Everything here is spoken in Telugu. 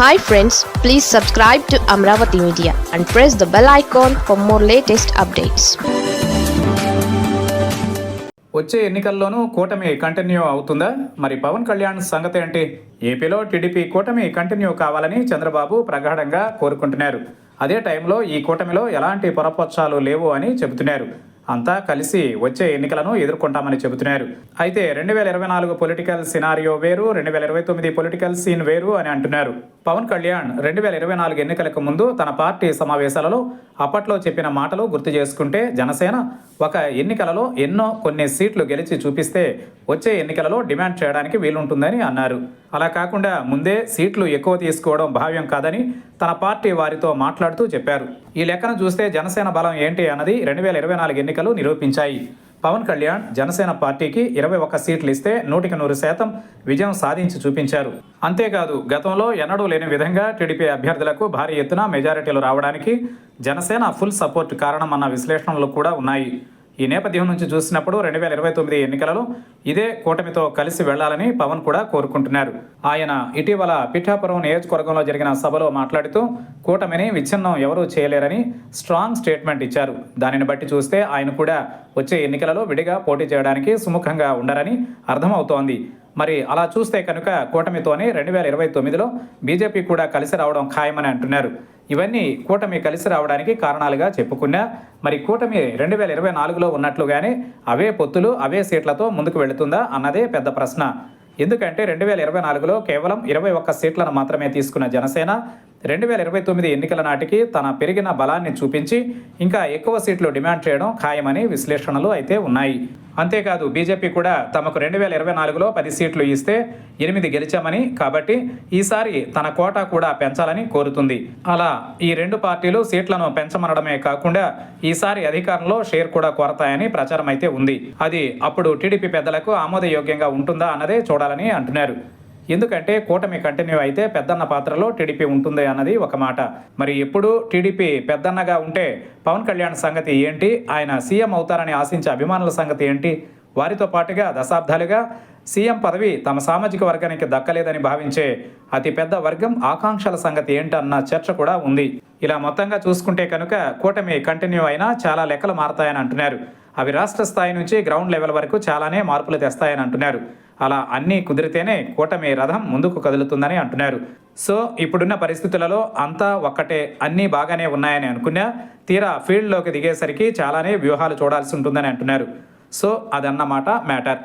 Hi friends please subscribe to Amaravati media and press the bell icon for more latest updates వచ్చే ఎన్నికల్లోనూ కూటమి కంటిన్యూ అవుతుందా? మరి పవన్ కళ్యాణ్ సంగతి ఏంటి? ఏపీలో టీడీపీ కూటమి కంటిన్యూ కావాలని చంద్రబాబు ప్రగాఢంగా కోరుకుంటున్నారు. అదే టైంలో ఈ కూటమిలో ఎలాంటి పొరపక్షాలు లేవు అని చెబుతున్నారు. అంతా కలిసి వచ్చే ఎన్నికలను ఎదుర్కొంటామని చెబుతున్నారు. అయితే రెండు వేల ఇరవై నాలుగు పొలిటికల్ సినారియో వేరు రెండు వేల ఇరవై తొమ్మిది పొలిటికల్ సీన్ వేరు అని అంటున్నారు. పవన్ కళ్యాణ్ రెండు వేల ఇరవై నాలుగు ఎన్నికలకు ముందు తన పార్టీ సమావేశాలలో అప్పట్లో చెప్పిన మాటలు గుర్తు చేసుకుంటే జనసేన ఒక ఎన్నికలలో ఎన్నో కొన్ని సీట్లు గెలిచి చూపిస్తే వచ్చే ఎన్నికలలో డిమాండ్ చేయడానికి వీలుంటుందని అన్నారు. అలా కాకుండా ముందే సీట్లు ఎక్కువ తీసుకోవడం భావ్యం కాదని తన పార్టీ వారితో మాట్లాడుతూ చెప్పారు. ఈ లెక్కను చూస్తే జనసేన బలం ఏంటి అన్నది రెండు వేల ఇరవై నాలుగు ఎన్నికల నిరూపించాయి. పవన్ కళ్యాణ్ జనసేన పార్టీకి ఇరవై ఒక్క సీట్లు ఇస్తే నూటికి నూరు శాతం విజయం సాధించి చూపించారు. అంతేకాదు గతంలో ఎన్నడూ లేని విధంగా టీడీపీ అభ్యర్థులకు భారీ ఎత్తున మెజారిటీలు రావడానికి జనసేన ఫుల్ సపోర్ట్ కారణం అన్న విశ్లేషణలు కూడా ఉన్నాయి. ఈ నేపథ్యం నుంచి చూసినప్పుడు రెండు వేల ఇరవై తొమ్మిది ఎన్నికలలో ఇదే కూటమితో కలిసి వెళ్ళాలని పవన్ కూడా కోరుకుంటున్నారు. ఆయన ఇటీవల పిఠాపురం నియోజకవర్గంలో జరిగిన సభలో మాట్లాడుతూ కూటమిని విచ్ఛిన్నం ఎవరూ చేయలేరని స్ట్రాంగ్ స్టేట్మెంట్ ఇచ్చారు. దానిని బట్టి చూస్తే ఆయన కూడా వచ్చే ఎన్నికలలో విడిగా పోటీ చేయడానికి సుముఖంగా ఉండరని అర్థమవుతోంది. మరి అలా చూస్తే కనుక కూటమితోనే రెండు వేల ఇరవై తొమ్మిదిలో బీజేపీ కూడా కలిసి రావడం ఖాయమని అంటున్నారు. ఇవన్నీ కూటమి కలిసి రావడానికి కారణాలుగా చెప్పుకున్నా మరి కూటమి రెండు వేల ఇరవై నాలుగులో ఉన్నట్లుగానే అవే పొత్తులు అవే సీట్లతో ముందుకు వెళుతుందా అన్నదే పెద్ద ప్రశ్న. ఎందుకంటే రెండు వేల ఇరవై నాలుగులో కేవలం ఇరవై ఒక్క సీట్లను మాత్రమే తీసుకున్న జనసేన రెండు వేల ఇరవై తొమ్మిది ఎన్నికల నాటికి తన పెరిగిన బలాన్ని చూపించి ఇంకా ఎక్కువ సీట్లు డిమాండ్ చేయడం ఖాయమని విశ్లేషణలు అయితే ఉన్నాయి. అంతేకాదు బీజేపీ కూడా తమకు రెండు వేల ఇరవై నాలుగులో పది సీట్లు ఇస్తే ఎనిమిది గెలిచామని కాబట్టి ఈసారి తన కోటా కూడా పెంచాలని కోరుతుంది. అలా ఈ రెండు పార్టీలు సీట్లను పెంచమనడమే కాకుండా ఈసారి అధికారంలో షేర్ కూడా కోరతాయని ప్రచారం అయితే ఉంది. అది అప్పుడు టీడీపీ పెద్దలకు ఆమోదయోగ్యంగా ఉంటుందా అన్నదే చూడాలని అంటున్నారు. ఎందుకంటే కూటమి కంటిన్యూ అయితే పెద్దన్న పాత్రలో టీడీపీ ఉంటుంది అన్నది ఒక మాట. మరి ఎప్పుడు టీడీపీ పెద్దన్నగా ఉంటే పవన్ కళ్యాణ్ సంగతి ఏంటి? ఆయన సీఎం అవుతారని ఆశించే అభిమానుల సంగతి ఏంటి? వారితో పాటుగా దశాబ్దాలుగా సీఎం పదవి తమ సామాజిక వర్గానికి దక్కలేదని భావించే అతిపెద్ద వర్గం ఆకాంక్షల సంగతి ఏంటన్న చర్చ కూడా ఉంది. ఇలా మొత్తంగా చూసుకుంటే కనుక కూటమి కంటిన్యూ అయినా చాలా లెక్కలు మారతాయని అంటున్నారు. అవి రాష్ట్ర స్థాయి నుంచి గ్రౌండ్ లెవెల్ వరకు చాలానే మార్పులు తెస్తాయని అంటున్నారు. అలా అన్నీ కుదిరితేనే కూటమి రథం ముందుకు కదులుతుందని అంటున్నారు. సో ఇప్పుడున్న పరిస్థితులలో అంతా ఒక్కటే అన్నీ బాగానే ఉన్నాయని అనుకున్నా తీరా ఫీల్డ్లోకి దిగేసరికి చాలానే వ్యూహాలు చూడాల్సి ఉంటుందని అంటున్నారు. సో అదన్నమాట మ్యాటర్.